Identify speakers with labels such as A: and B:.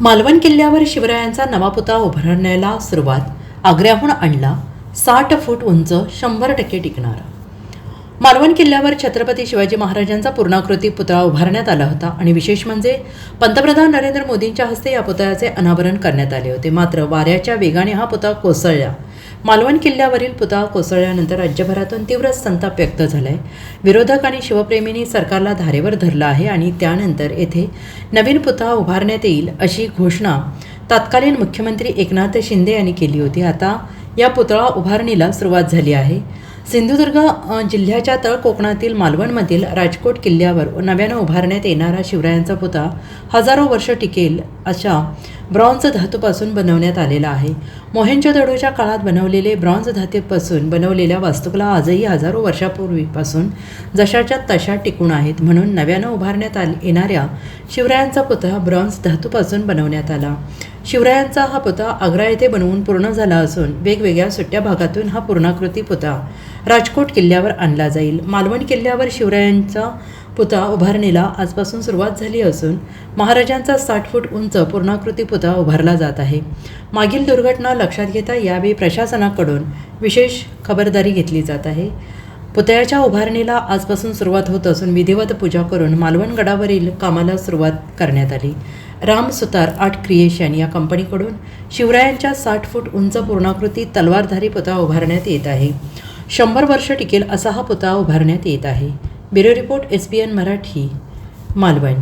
A: मालवण किल्ल्यावर शिवरायांचा नवा पुतळा उभारण्याला सुरुवात आग्र्याहून आणला साठ फूट उंच शंभर टक्के टिकणारा. मालवण किल्ल्यावर छत्रपती शिवाजी महाराजांचा पूर्णाकृती पुतळा उभारण्यात आला होता आणि विशेष म्हणजे पंतप्रधान नरेंद्र मोदींच्या हस्ते या पुतळ्याचे अनावरण करण्यात आले होते. मात्र वाऱ्याच्या वेगाने हा पुतळा कोसळला. मालवण किल्ल्यावरील पुतळा कोसळल्यानंतर राज्यभरातून तीव्र संताप व्यक्त झालाय. विरोधक आणि शिवप्रेमींनी सरकारला धारेवर धरलं आहे आणि त्यानंतर येथे नवीन पुतळा उभारण्यात येईल अशी घोषणा तत्कालीन मुख्यमंत्री एकनाथ शिंदे यांनी केली होती. आता या पुतळा उभारणीला सुरुवात झाली आहे. सिंधुदुर्ग जिल्ह्याच्या तळ कोकणातील मालवणमधील राजकोट किल्ल्यावर नव्यानं उभारण्यात येणारा शिवरायांचा पुतळा हजारो वर्ष टिकेल अशा ब्रॉन्झ धातूपासून बनवण्यात आलेला आहे. मोहेंजोदडोच्या काळात बनवलेले ब्रॉन्झ धातूपासून बनवलेल्या वास्तुकला आजही हजारो वर्षापूर्वीपासून जशाच्या तशा टिकून आहेत म्हणून नव्यानं उभारण्यात आल येणाऱ्या शिवरायांचा पुतळा ब्रॉन्झ धातूपासून बनवण्यात आला. शिवरायांचा हा पुतळा आग्रा येथे बनवून पूर्ण झाला असून वेगवेगळ्या सुट्ट्या भागातून हा पूर्णाकृती पुतळा राजकोट किल्ल्यावर आणला जाईल. मालवण किल्ल्यावर शिवरायांचा पुतळा उभारणीला आजपासून सुरुवात झाली असून महाराजांचा साठ फूट उंच पूर्णाकृती पुतळा उभारला जात आहे. मागील दुर्घटना लक्षात घेता यावेळी प्रशासनाकडून विशेष खबरदारी घेतली जात आहे. पुतळ्याच्या उभारणीला आजपासून सुरुवात होत असून विधिवत पूजा करून मालवण गडावरील कामाला सुरुवात करण्यात आली. राम सुतार आर्ट क्रिएशन या कंपनीकडून शिवरायांच्या साठ फूट उंच पूर्णाकृती तलवारधारी पुतळा उभारण्यात येत आहे. शंभर वर्ष टिकेल असा हा पुतळा उभारण्यात येत आहे. Bureau report S B N Marathi Malvan.